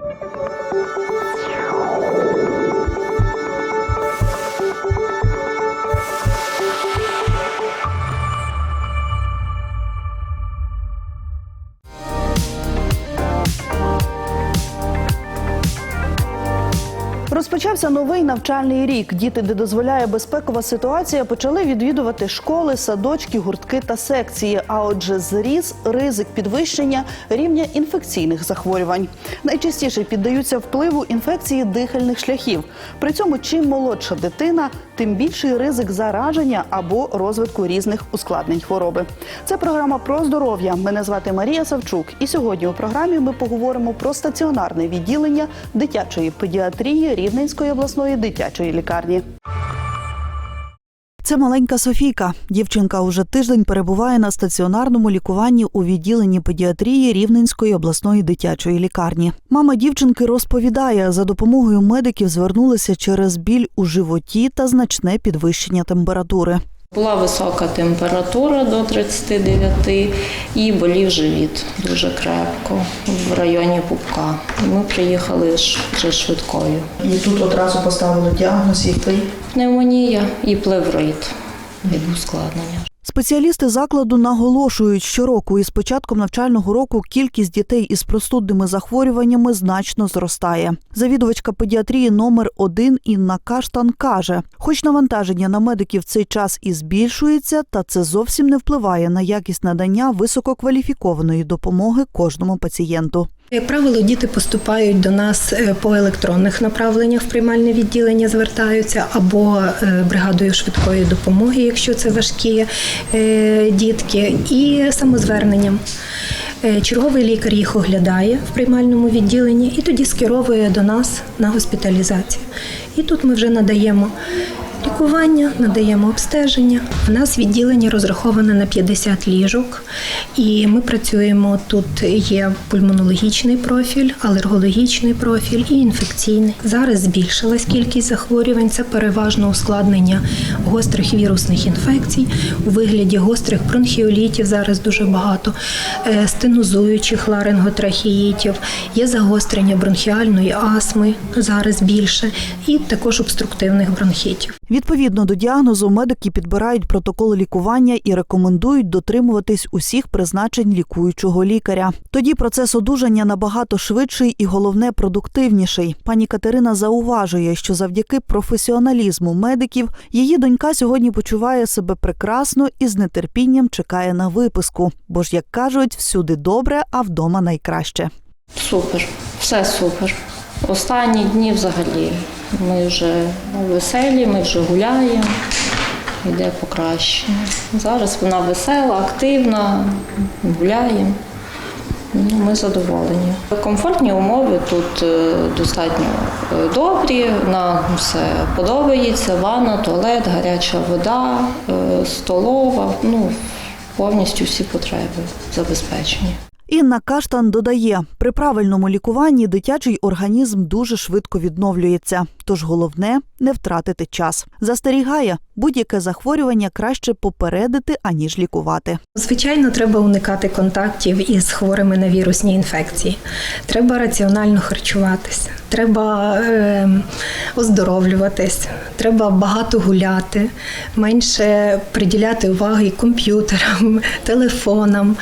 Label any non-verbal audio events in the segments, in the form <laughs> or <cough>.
you Розпочався новий навчальний рік. Діти, де дозволяє безпекова ситуація, почали відвідувати школи, садочки, гуртки та секції. А отже, зріс ризик підвищення рівня інфекційних захворювань. Найчастіше піддаються впливу інфекції дихальних шляхів. При цьому, чим молодша дитина, тим більший ризик зараження або розвитку різних ускладнень хвороби. Це програма про здоров'я. Мене звати Марія Савчук. І сьогодні у програмі ми поговоримо про стаціонарне відділення дитячої педіатрії Рівненської обласної дитячої лікарні. Це маленька Софійка. Дівчинка уже тиждень перебуває на стаціонарному лікуванні у відділенні педіатрії Рівненської обласної дитячої лікарні. Мама дівчинки розповідає, за допомогою медиків звернулися через біль у животі та значне підвищення температури. Була висока температура до 39 і болів живіт дуже крепко в районі пупка. Ми приїхали вже швидкою. І тут одразу поставили діагноз, який Пневмонія і плеврит від ускладнення. Спеціалісти закладу наголошують, щороку із початком навчального року кількість дітей із простудними захворюваннями значно зростає. Завідувачка педіатрії номер 1 Інна Каштан каже: хоч навантаження на медиків цей час і збільшується, та це зовсім не впливає на якість надання висококваліфікованої допомоги кожному пацієнту. Як правило, діти поступають до нас е, по електронних направленнях в приймальне відділення, звертаються або е, бригадою швидкої допомоги, якщо це важкі е, дітки, і самозверненням. Черговий лікар їх оглядає в приймальному відділенні і тоді скеровує до нас на госпіталізацію. І тут ми вже надаємо лікування, надаємо обстеження. У нас відділення розраховане на 50 ліжок, і ми працюємо тут. Є пульмонологічний профіль, алергологічний профіль і інфекційний. Зараз збільшилась кількість захворювань. Це переважно ускладнення гострих вірусних інфекцій у вигляді гострих бронхіолітів. Зараз дуже багато е, стенозуючих ларинготрахеїтів, є загострення бронхіальної астми зараз більше, і також обструктивних бронхітів. Відповідно до діагнозу, медики підбирають протоколи лікування і рекомендують дотримуватись усіх призначень лікуючого лікаря. Тоді процес одужання набагато швидший і головне продуктивніший. Пані Катерина зауважує, що завдяки професіоналізму медиків її донька сьогодні почуває себе прекрасно і з нетерпінням чекає на виписку. Бо ж, як кажуть, всюди добре, а вдома найкраще. Супер, все супер. Останні дні взагалі ми вже веселі, ми вже гуляємо, йде покращення. Зараз вона весела, активна, гуляємо. Ну, ми задоволені. Комфортні умови тут е, достатньо е, добрі, нам все подобається. Ванна, туалет, гаряча вода, е, столова. Ну, повністю всі потреби забезпечені. Інна Каштан додає, при правильному лікуванні дитячий організм дуже швидко відновлюється. Тож головне не втратити час. Застерігає, будь-яке захворювання краще попередити, аніж лікувати. Звичайно, треба уникати контактів із хворими на вірусні інфекції. Треба раціонально харчуватися, треба е, оздоровлюватись, треба багато гуляти, менше приділяти уваги комп'ютерам, <laughs> телефонам.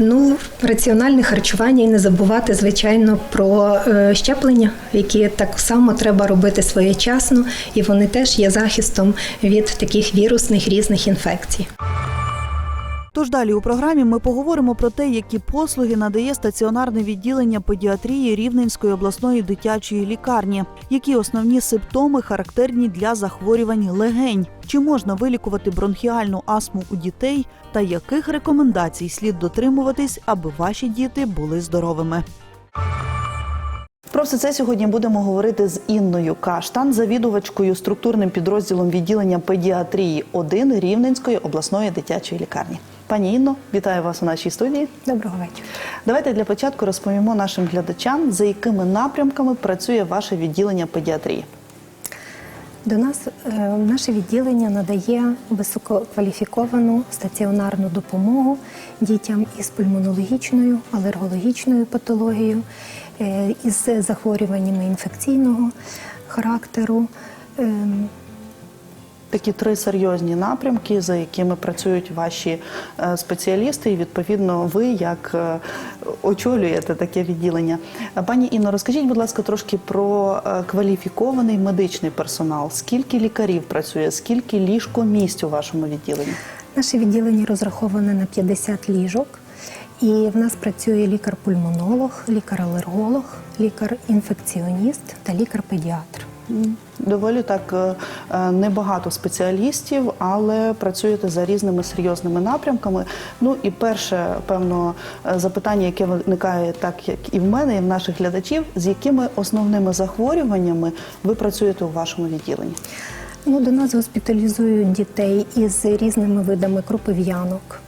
Ну, раціональне харчування і не забувати, звичайно, про е, щеплення, які так само треба робити своєчасно, і вони теж є захистом від таких вірусних різних інфекцій. Тож далі у програмі ми поговоримо про те, які послуги надає стаціонарне відділення педіатрії Рівненської обласної дитячої лікарні, які основні симптоми характерні для захворювань легень, чи можна вилікувати бронхіальну астму у дітей, та яких рекомендацій слід дотримуватись, аби ваші діти були здоровими. Про все це сьогодні будемо говорити з Інною Каштан, завідувачкою структурним підрозділом відділення педіатрії 1 Рівненської обласної дитячої лікарні. Пані Інно, вітаю вас у нашій студії. Доброго вечора. Давайте для початку розповімо нашим глядачам, за якими напрямками працює ваше відділення педіатрії. До нас е, наше відділення надає висококваліфіковану стаціонарну допомогу дітям із пульмонологічною, алергологічною патологією, е, із захворюваннями інфекційного характеру. Такі три серйозні напрямки, за якими працюють ваші е, спеціалісти, і відповідно ви як е, очолюєте таке відділення. Е, Пані Інно, розкажіть, будь ласка, трошки про кваліфікований медичний персонал. Скільки лікарів працює, скільки ліжкомісць у вашому відділенні? Наше відділення розраховане на 50 ліжок, і в нас працює лікар-пульмонолог, лікар-алерголог, лікар-інфекціоніст та лікар-педіатр. Доволі так е, е, небагато спеціалістів, але працюєте за різними серйозними напрямками. Ну і перше, певно, е, запитання, яке виникає так, як і в мене, і в наших глядачів, з якими основними захворюваннями ви працюєте у вашому відділенні? Ну, до нас госпіталізують дітей із різними видами кропив'янок,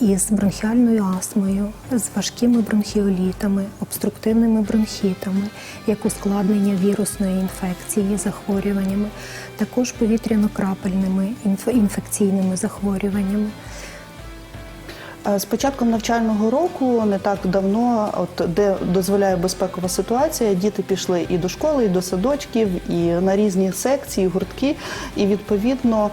із бронхіальною астмою, з важкими бронхіолітами, обструктивними бронхітами, як ускладнення вірусної інфекції, захворюваннями, також повітряно-крапельними інф- інфекційними захворюваннями. Е, З початком навчального року не так давно, от де дозволяє безпекова ситуація, діти пішли і до школи, і до садочків, і на різні секції, гуртки. І відповідно,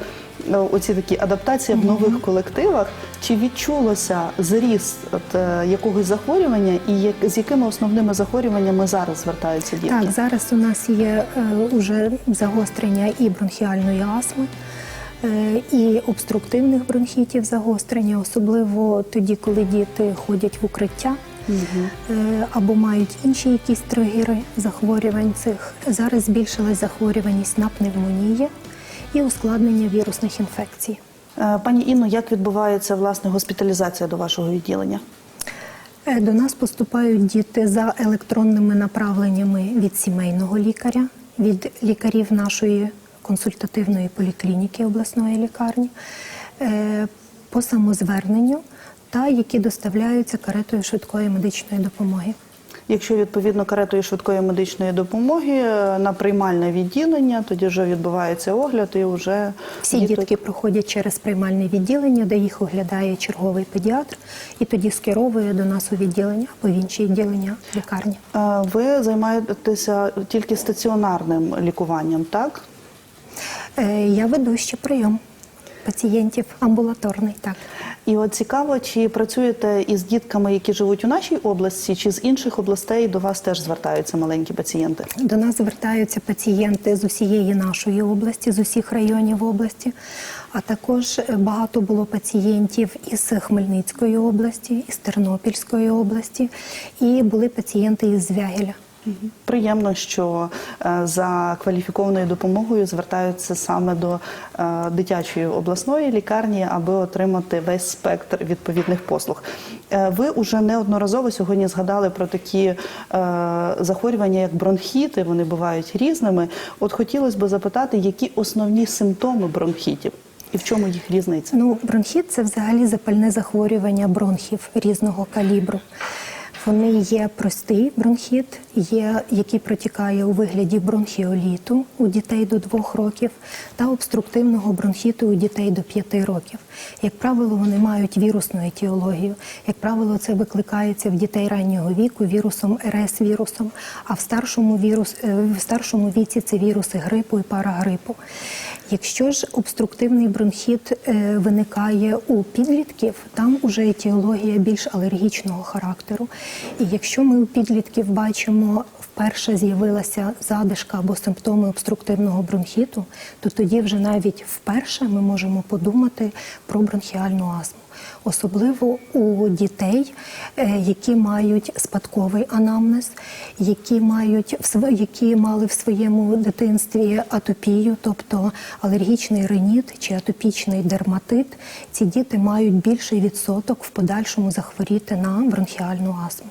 оці такі адаптації в нових колективах. Чи відчулося зріст от, е, якогось захворювання, і як, з якими основними захворюваннями зараз звертаються дітки? Так, зараз у нас є е, уже загострення і бронхіальної астми, е, і обструктивних бронхітів загострення, особливо тоді, коли діти ходять в укриття. е, Або мають інші якісь тригери захворювань цих. Зараз збільшилась захворюваність на пневмонії і ускладнення вірусних інфекцій. Е, Пані Інно, як відбувається власне госпіталізація до вашого відділення? Е, До нас поступають діти за електронними направленнями від сімейного лікаря, від лікарів нашої консультативної поліклініки обласної лікарні, е, по самозверненню та які доставляються каретою швидкої медичної допомоги. Якщо відповідно каретою швидкої медичної допомоги е, на приймальне відділення, тоді вже відбувається огляд і вже Всі діток- дітки проходять через приймальне відділення, де їх оглядає черговий педіатр, і тоді скеровує до нас у відділення або в інші відділення лікарні. Е, Ви займаєтеся тільки стаціонарним лікуванням, так? Е, Я веду ще прийом пацієнтів амбулаторний, так. І от цікаво, чи працюєте із дітками, які живуть у нашій області, чи з інших областей до вас теж звертаються маленькі пацієнти? До нас звертаються пацієнти з усієї нашої області, з усіх районів області. А також е, багато було пацієнтів із Хмельницької області, із Тернопільської області, і були пацієнти із Звягеля. Приємно, що е, за кваліфікованою допомогою звертаються саме до е, дитячої обласної лікарні, аби отримати весь спектр відповідних послуг. Е, Ви уже неодноразово сьогодні згадали про такі захворювання, як бронхіти. Вони бувають різними. От хотілося б запитати, які основні симптоми бронхітів і в чому їх різниця? Ну, бронхіт це взагалі запальне захворювання бронхів різного калібру. Вони є простий бронхіт, є який протікає у вигляді бронхіоліту у дітей до 2 років, та обструктивного бронхіту у дітей до 5 років. Як правило, вони мають вірусну етіологію. Як правило, це викликається в дітей раннього віку вірусом РС-вірусом, а в старшому вірус е, в старшому віці це віруси грипу і парагрипу. Якщо ж обструктивний бронхіт е, виникає у підлітків, там уже етіологія більш алергічного характеру. І якщо ми у підлітків бачимо вперше з'явилася задишка або симптоми обструктивного бронхіту, то тоді вже навіть вперше ми можемо подумати про бронхіальну астму. Особливо у дітей, е, які мають спадковий анамнез, які мають які мали в своєму дитинстві атопію, тобто алергічний риніт чи атопічний дерматит, ці діти мають більший відсоток в подальшому захворіти на бронхіальну астму.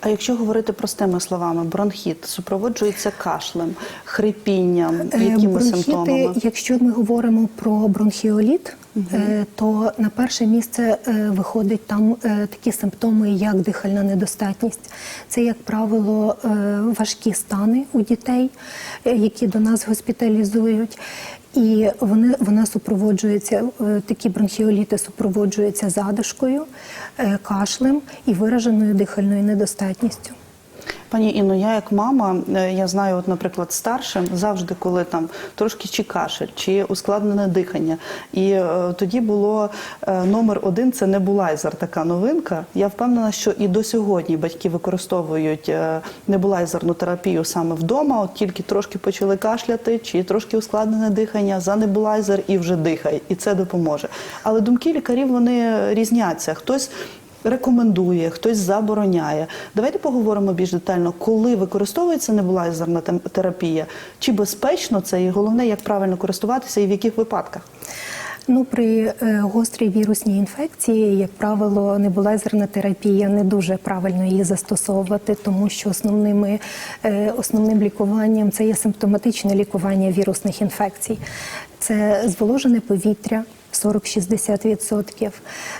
А якщо говорити простими словами, бронхіт супроводжується кашлем, хрипінням, Е, якими Бронхіти, симптомами? якщо ми говоримо про бронхіоліт, е, то на перше місце е, виходить там такі симптоми, як дихальна недостатність. Це, як правило, важкі стани у дітей, які до нас госпіталізують. І вони вона супроводжується, е, такі бронхіоліти супроводжуються задишкою, е, кашлем і вираженою дихальною недостатністю. Пані Інно, я як мама, е, я знаю, от, наприклад, старшим завжди, коли там трошки чи кашель, чи ускладнене дихання. І е, тоді було е, номер один це небулайзер, така новинка. Я впевнена, що і до сьогодні батьки використовують е, небулайзерну терапію саме вдома. От тільки трошки почали кашляти, чи трошки ускладнене дихання за небулайзер і вже дихай, і це допоможе. Але думки лікарів вони різняться. Хтось рекомендує, хтось забороняє. Давайте поговоримо більш детально, коли використовується небулайзерна терапія, чи безпечно це, і головне, як правильно користуватися і в яких випадках. Ну, при е, гострій вірусній інфекції, як правило, небулайзерна терапія не дуже правильно її застосовувати, тому що основними, е, основним лікуванням це є симптоматичне лікування вірусних інфекцій. Це зволожене повітря. 40-60%.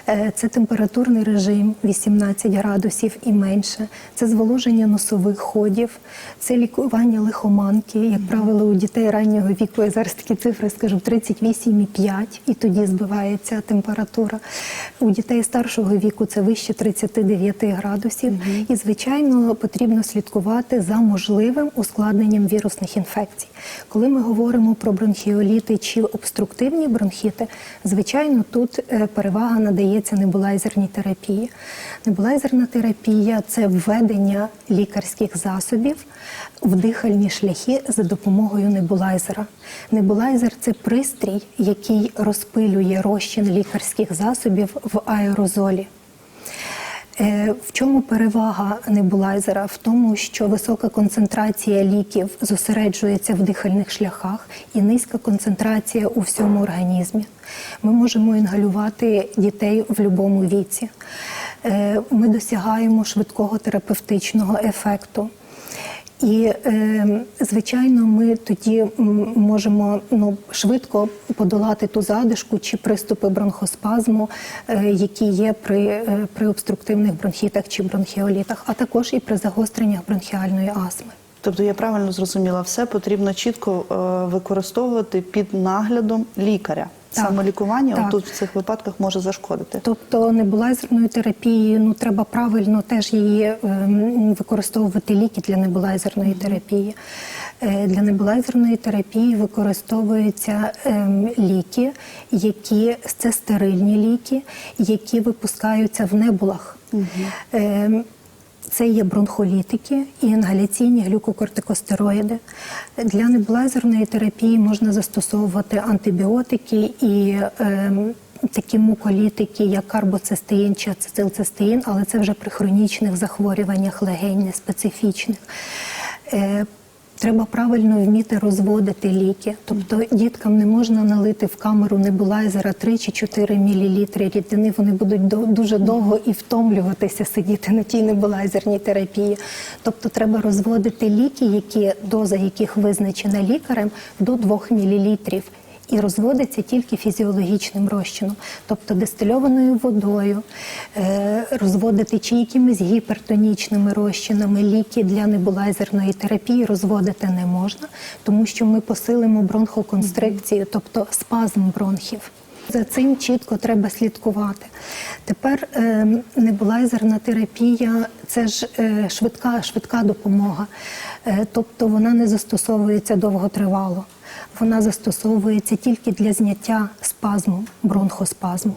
Е, Це температурний режим 18 градусів і менше. Це зволоження носових ходів, це лікування лихоманки. Як правило, у дітей раннього віку, я зараз такі цифри скажу, 38,5 і тоді збивається температура. У дітей старшого віку це вище 39 градусів. І, звичайно, потрібно слідкувати за можливим ускладненням вірусних інфекцій. Коли ми говоримо про бронхіоліти чи обструктивні бронхіти, звичайно, тут е, перевага надається небулайзерній терапії. Небулайзерна терапія це введення лікарських засобів в дихальні шляхи за допомогою небулайзера. Небулайзер це пристрій, який розпилює розчин лікарських засобів в аерозолі. Е, В чому перевага небулайзера? В тому, що висока концентрація ліків зосереджується в дихальних шляхах і низька концентрація у всьому організмі. Ми можемо інгалювати дітей в будь-якому віці. Е, Ми досягаємо швидкого терапевтичного ефекту. І, е, звичайно, ми тоді можемо ну, швидко подолати ту задишку чи приступи бронхоспазму, е, які є при, е, при обструктивних бронхітах чи бронхіолітах, а також і при загостреннях бронхіальної астми. Тобто я правильно зрозуміла, все потрібно чітко використовувати під наглядом лікаря. Так. Саме лікування Так. тут в цих випадках може зашкодити. Тобто небулайзерною терапією ну треба правильно теж її ем, використовувати ліки для небулайзерної терапії. Е, Для небулайзерної терапії використовуються ем, ліки, які це стерильні ліки, які випускаються в небулах. Ем, Це є бронхолітики і інгаляційні глюкокортикостероїди. Для неблазерної терапії можна застосовувати антибіотики і е, такі муколітики, як карбоцистеїн чи ацетилцистеїн, але це вже при хронічних захворюваннях легень, неспецифічних. Треба правильно вміти розводити ліки. Тобто діткам не можна налити в камеру небулайзера 3 чи 4 мл рідини. Вони будуть до- дуже довго і втомлюватися сидіти на тій небулайзерній терапії. Тобто треба розводити ліки, які доза яких визначена лікарем, до 2 мл. І розводиться тільки фізіологічним розчином, тобто дистильованою водою, е, розводити чи якимись гіпертонічними розчинами ліки для небулайзерної терапії розводити не можна, тому що ми посилимо бронхоконстрикцію, тобто спазм бронхів. За цим чітко треба слідкувати. Тепер е, небулайзерна терапія це ж е, швидка, швидка допомога, е, тобто вона не застосовується довготривало. Вона застосовується тільки для зняття спазму, бронхоспазму.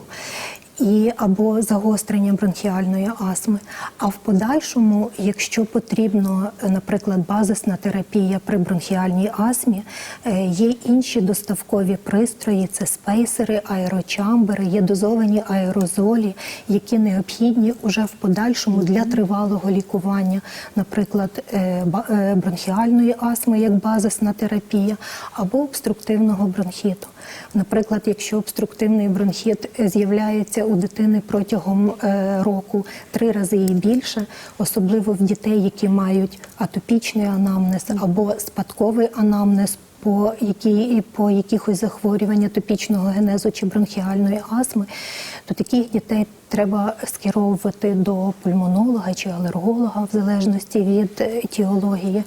І або загострення бронхіальної астми. А в подальшому, якщо потрібно, наприклад, базисна терапія при бронхіальній астмі, е, є інші доставкові пристрої, це спейсери, аерочамбери, є дозовані аерозолі, які необхідні уже в подальшому для тривалого лікування, наприклад, е, е, бронхіальної астми як базисна терапія, або обструктивного бронхіту. Наприклад, якщо обструктивний бронхіт з'являється у дитини протягом е, року. Три рази і більше, особливо в дітей, які мають атопічний анамнез або спадковий анамнез по, які, по якихось захворювання топічного генезу чи бронхіальної астми, то таких дітей треба скеровувати до пульмонолога чи алерголога в залежності від етіології,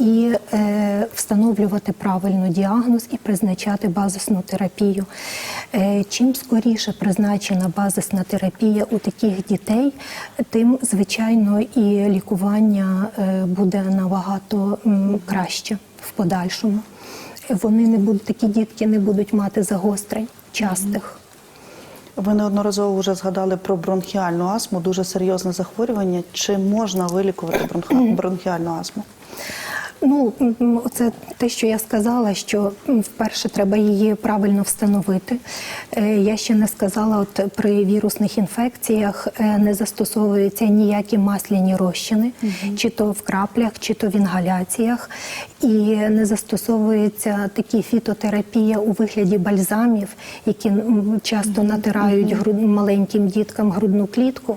і е, встановлювати правильно діагноз і призначати базисну терапію. Е, чим скоріше призначена базисна терапія у таких дітей, тим звичайно і лікування е, буде набагато краще в подальшому. Вони не будуть такі дітки не будуть мати загострень частих. Ви неодноразово вже згадали про бронхіальну астму, дуже серйозне захворювання. Чи можна вилікувати <clears throat> бронхіальну астму? Ну, це те, що я сказала, що вперше треба її правильно встановити. Е, Я ще не сказала, от при вірусних інфекціях е, не застосовуються ніякі масляні розчини, чи то в краплях, чи то в інгаляціях. І не застосовується такі фітотерапія у вигляді бальзамів, які часто натирають груд- маленьким діткам грудну клітку.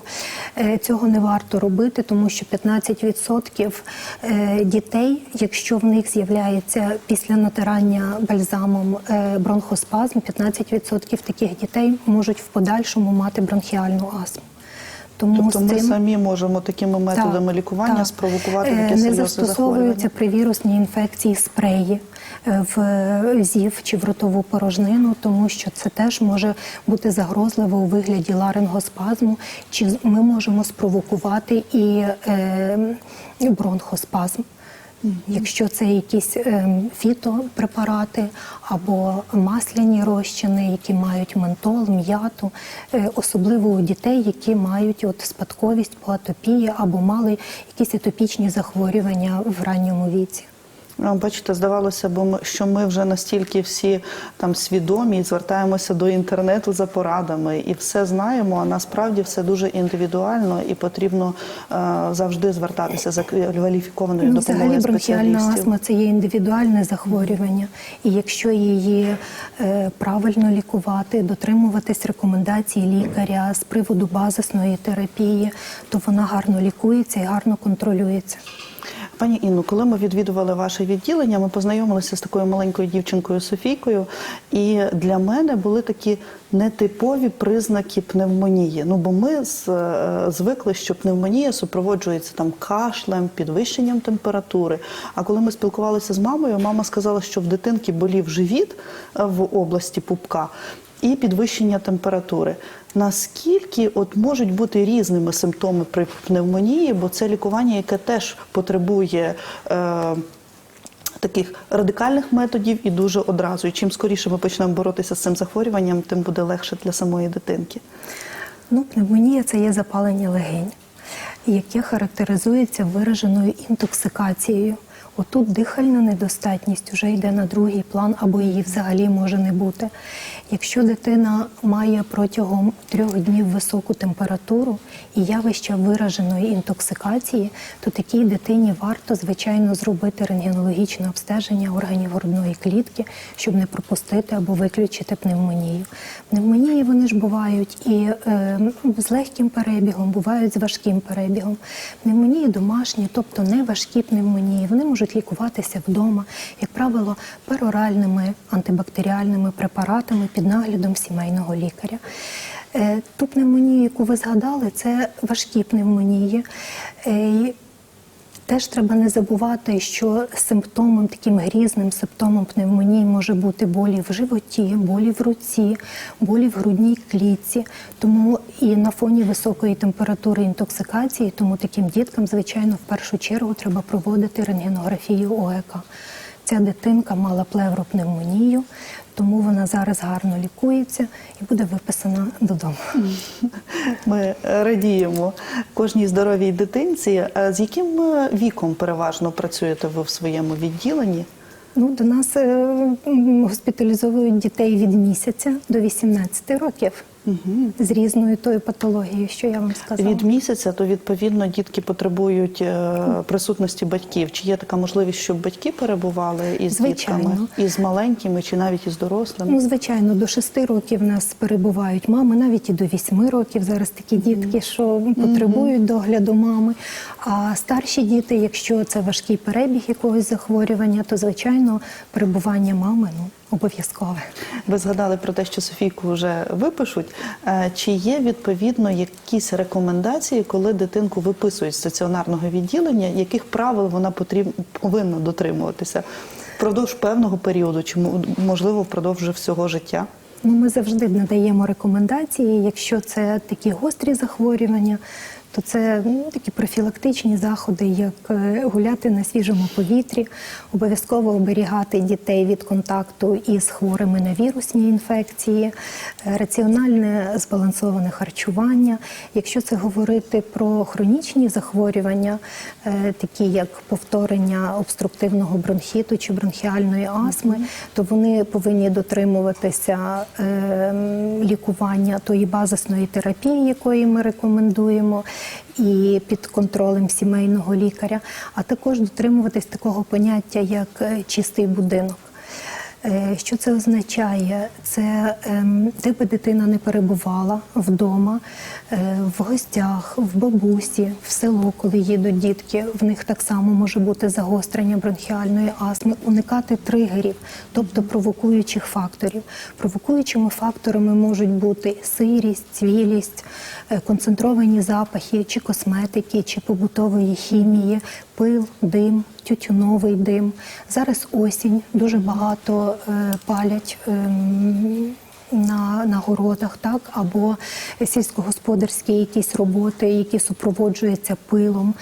Е, Цього не варто робити, тому що 15% е, дітей, якщо в них з'являється після натирання бальзамом е, бронхоспазм, 15% таких дітей можуть в подальшому мати бронхіальну астму. Тому Тобто ми цим- самі можемо такими методами так, лікування так. спровокувати Е, таке Не застосовуються при вірусній інфекції спреї е, в зів чи в ротову порожнину, тому що це теж може бути загрозливо у вигляді ларингоспазму, чи ми можемо спровокувати і е, Якщо це якісь е, фітопрепарати або масляні розчини, які мають ментол, м'яту, е, особливо у дітей, які мають от спадковість по атопії або мали якісь атопічні захворювання в ранньому віці. Ну, Бачите, здавалося б, що ми вже настільки всі там свідомі і звертаємося до інтернету за порадами і все знаємо. А насправді все дуже індивідуально і потрібно е, завжди звертатися за кваліфікованою Ну, Взагалі допомогою бронхіальна спеціалістів. астма це є індивідуальне захворювання, і якщо її е, правильно лікувати, дотримуватись рекомендацій лікаря з приводу базисної терапії, то вона гарно лікується і гарно контролюється. Пані Інну, коли ми відвідували ваше відділення, ми познайомилися з такою маленькою дівчинкою Софійкою, і для мене були такі нетипові признаки пневмонії. Ну бо ми е, звикли, що пневмонія супроводжується там кашлем, підвищенням температури. А коли ми спілкувалися з мамою, мама сказала, що в дитинки болів живіт е, в області пупка і підвищення температури. Наскільки от можуть бути різними симптоми при пневмонії, бо це лікування, яке теж потребує е, таких радикальних методів і дуже одразу. І чим скоріше ми почнемо боротися з цим захворюванням, тим буде легше для самої дитинки. Ну, пневмонія це є запалення легень, яке характеризується вираженою інтоксикацією. Отут дихальна недостатність вже йде на другий план, або її взагалі може не бути. Якщо дитина має протягом трьох днів високу температуру і явища вираженої інтоксикації, то такій дитині варто, звичайно, зробити рентгенологічне обстеження органів грудної клітки, щоб не пропустити або виключити пневмонію. Пневмонії вони ж бувають і е, з легким перебігом, бувають з важким перебігом. Пневмонії домашні, тобто не важкі пневмонії, вони можуть лікуватися вдома, як правило, пероральними антибактеріальними препаратами під наглядом сімейного лікаря. Е, Ту пневмонію, яку ви згадали, це важкі пневмонії. Теж треба не забувати, що симптомом, таким грізним симптомом пневмонії може бути болі в животі, болі в руці, болі в грудній клітці. Тому і на фоні високої температури інтоксикації, тому таким діткам, звичайно, в першу чергу треба проводити рентгенографію ОЕК. Ця дитинка мала плевропневмонію, тому вона зараз гарно лікується і буде виписана додому. <laughs> Ми радіємо кожній здоровій дитинці. Е, З яким е, віком переважно працюєте ви в своєму відділенні? Ну, до нас е, госпіталізовують дітей від місяця до 18 років. З різною тою патологією, що я вам сказала. Від місяця, то відповідно дітки потребують е, присутності батьків. Чи є така можливість, щоб батьки перебували із Звичайно. дітками, із маленькими, чи навіть із дорослими? Ну, звичайно, до 6 років нас перебувають мами, навіть і до 8 років зараз такі дітки, що потребують догляду мами. А старші діти, якщо це важкий перебіг якогось захворювання, то звичайно перебування мами ну обов'язкове. Ви згадали про те, що Софійку вже випишуть. Е, Чи є відповідно якісь рекомендації, коли дитинку виписують з стаціонарного відділення, яких правил вона потріб... повинна дотримуватися впродовж певного періоду, чи можливо впродовж всього життя? Ну, ми завжди надаємо рекомендації. Якщо це такі гострі захворювання, то це ну, такі профілактичні заходи, як е, гуляти на свіжому повітрі, обов'язково оберігати дітей від контакту із хворими на вірусні інфекції, е, раціональне збалансоване харчування. Якщо це говорити про хронічні захворювання, е, такі як повторення обструктивного бронхіту чи бронхіальної астми, то вони повинні дотримуватися е, лікування тої базисної терапії, якої ми рекомендуємо, і під контролем сімейного лікаря, а також дотримуватись такого поняття, як е, чистий будинок. Е, Що це означає? Це ем, де би дитина не перебувала вдома, е, в гостях, в бабусі, в село, коли їдуть дітки, в них так само може бути загострення бронхіальної астми, уникати тригерів, тобто провокуючих факторів. Провокуючими факторами можуть бути сирість, цвілість, е, концентровані запахи чи косметики, чи побутової хімії, пил, дим, тютюновий дим. Зараз осінь, дуже багато е, палять. ем, на, на городах, так або сільськогосподарські якісь роботи, які супроводжуються пилом.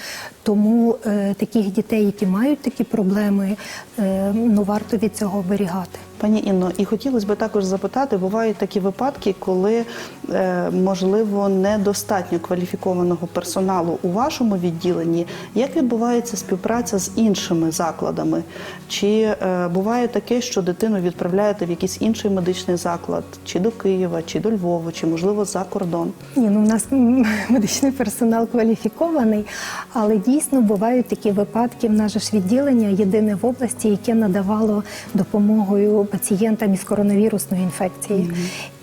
Тому е, таких дітей, які мають такі проблеми, е, ну варто від цього оберігати. Пані Інно, і хотілося б також запитати, бувають такі випадки, коли е, можливо недостатньо кваліфікованого персоналу у вашому відділенні. Як відбувається співпраця з іншими закладами? Чи е, буває таке, що дитину відправляєте в якийсь інший медичний заклад, чи до Києва, чи до Львова, чи можливо за кордон? Ні, ну у нас <laughs> медичний персонал кваліфікований, але дійсно бувають такі випадки. В наше ж відділення єдине в області, яке надавало допомогою пацієнтам із коронавірусною інфекцією.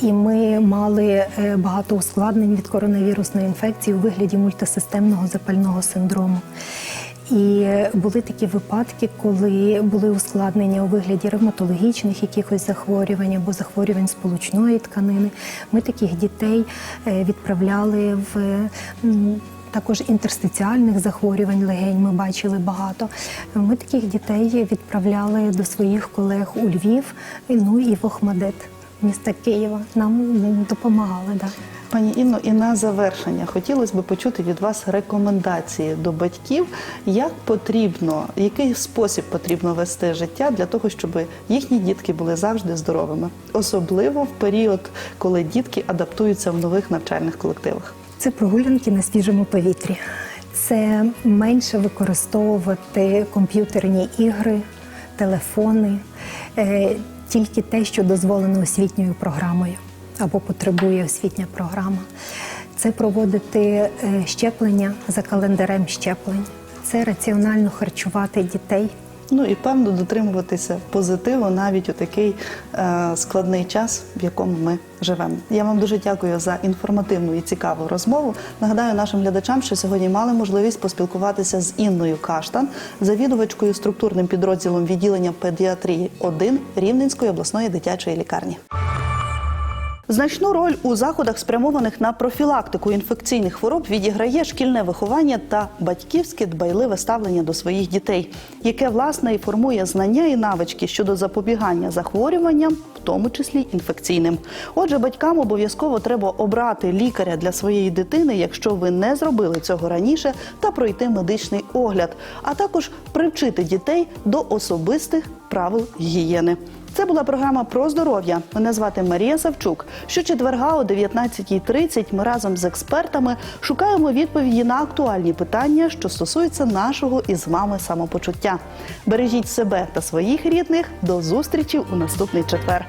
І ми мали е, багато ускладнень від коронавірусної інфекції у вигляді мультисистемного запального синдрому. І е, були такі випадки, коли були ускладнення у вигляді ревматологічних якихось захворювань або захворювань сполучної тканини. Ми таких дітей е, відправляли в також інтерстиціальних захворювань легень. Ми бачили багато. Ми таких дітей відправляли до своїх колег у Львів, ну і в Охмадит, міста Києва. Нам допомагали. Да. Пані Інно, і на завершення хотілося б почути від вас рекомендації до батьків, як потрібно, який спосіб потрібно вести життя для того, щоб їхні дітки були завжди здоровими, особливо в період, коли дітки адаптуються в нових навчальних колективах. Це прогулянки на свіжому повітрі. Це менше використовувати комп'ютерні ігри, телефони, е, тільки те, що дозволено освітньою програмою або потребує освітня програма. Це проводити е, щеплення за календарем щеплень. Це раціонально харчувати дітей. Ну і певно дотримуватися позитиву навіть у такий е, складний час, в якому ми живемо. Я вам дуже дякую за інформативну і цікаву розмову. Нагадаю нашим глядачам, що сьогодні мали можливість поспілкуватися з Інною Каштан, завідувачкою структурним підрозділом відділення педіатрії 1 Рівненської обласної дитячої лікарні. Значну роль у заходах, спрямованих на профілактику інфекційних хвороб, відіграє шкільне виховання та батьківське дбайливе ставлення до своїх дітей, яке власне і формує знання і навички щодо запобігання захворюванням, в тому числі інфекційним. Отже, батькам обов'язково треба обрати лікаря для своєї дитини, якщо ви не зробили цього раніше, та пройти медичний огляд, а також привчити дітей до особистих правил гігієни. Це була програма про здоров'я. Мене звати Марія Савчук. Щочетверга о 19.30 ми разом з експертами шукаємо відповіді на актуальні питання, що стосуються нашого із вами самопочуття. Бережіть себе та своїх рідних. До зустрічі у наступний четвер.